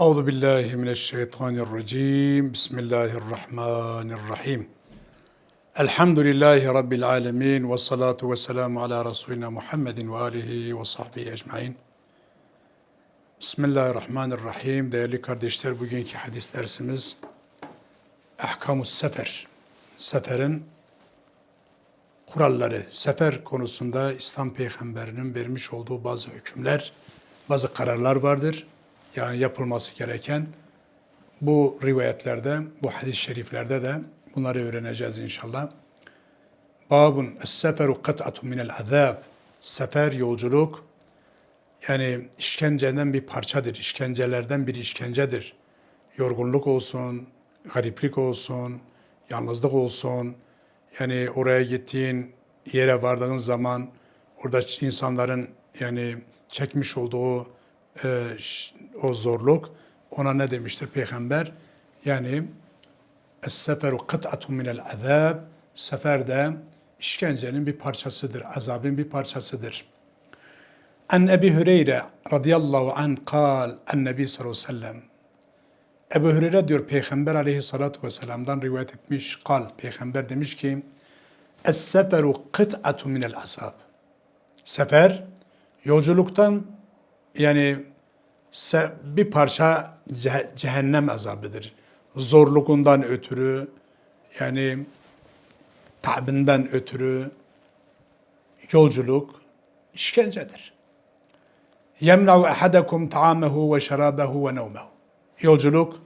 Euzu billahi mineşşeytanirracim. Bismillahirrahmanirrahim. Elhamdülillahi rabbil alamin ve salatu ve selamu ala resulina Muhammedin ve alihi ve sahbihi ecmaîn. Bismillahirrahmanirrahim. Değerli kardeşler, bugünkü hadis dersimiz Ahkamus Sefer. Seferin kuralları, sefer konusunda İslam peygamberinin vermiş olduğu bazı hükümler, bazı kararlar vardır. Yani yapılması gereken bu rivayetlerde, bu hadis-i şeriflerde de bunları öğreneceğiz inşallah. Babun es-seferu kat'atu minel azab. Sefer yolculuk yani işkenceden bir parçadır, işkencelerden bir işkencedir. Yorgunluk olsun, gariplik olsun, yalnızlık olsun. Yani oraya gittiğin yere vardığın zaman orada insanların yani çekmiş olduğu e, o zorluk ona ne demiştir peygamber? Yani Es-seferu kıt'atun minel azab. Sefer de işkencenin bir parçasıdır, azabın bir parçasıdır. An Ebi Hüreyre radıyallahu an kal en Nebi sallallahu aleyhi ve sellem. Ebu Hüreyre diyor Peygamber aleyhissalatu vesselam'dan rivayet etmiş. Kal, Peygamber demiş ki Es-seferu kıt'atu minel azab. Sefer yolculuktan yani bir parça ce- cehennem azabıdır. Zorluğundan ötürü yani tabinden ötürü yolculuk işkencedir. Yemna'u ahadakum ta'amehu ve şerabehu ve nevmehu. Yolculuk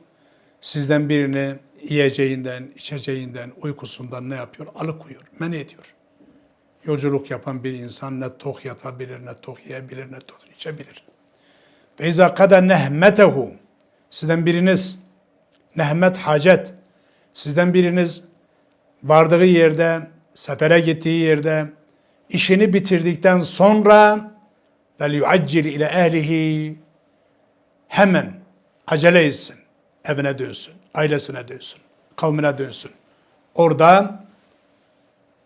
sizden birini yiyeceğinden, içeceğinden, uykusundan ne yapıyor? Alıkoyuyor, men ediyor. Yolculuk yapan bir insan ne tok yatabilir, ne tok yiyebilir, ne tok içebilir. Ve izâ kada nehmetehu. Sizden biriniz nehmet hacet. Sizden biriniz vardığı yerde, sefere gittiği yerde işini bitirdikten sonra vel yuaccil ile ehlihi hemen acele etsin. Evine dönsün, ailesine dönsün, kavmine dönsün. Orada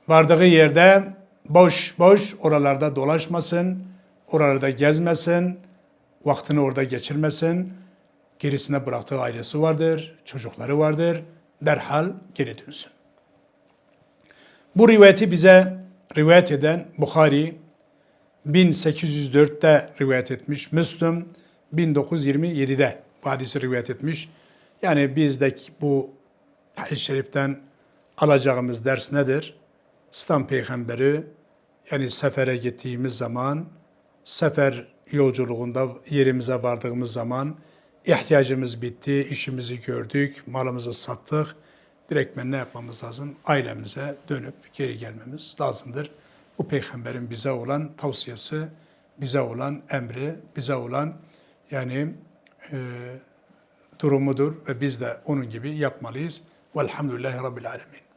vardığı yerde boş boş oralarda dolaşmasın, oralarda gezmesin, vaktini orada geçirmesin. Gerisine bıraktığı ailesi vardır, çocukları vardır. Derhal geri dönsün. Bu rivayeti bize rivayet eden Bukhari 1804'te rivayet etmiş. Müslüm 1927'de bu hadisi rivayet etmiş. Yani bizdeki bu hadis-i şeriften alacağımız ders nedir? İslam peygamberi yani sefere gittiğimiz zaman sefer yolculuğunda yerimize vardığımız zaman ihtiyacımız bitti, işimizi gördük, malımızı sattık. Direktmen ne yapmamız lazım? Ailemize dönüp geri gelmemiz lazımdır. Bu peygamberin bize olan tavsiyesi, bize olan emri, bize olan yani e, durumudur ve biz de onun gibi yapmalıyız. Velhamdülillahi Rabbil Alemin.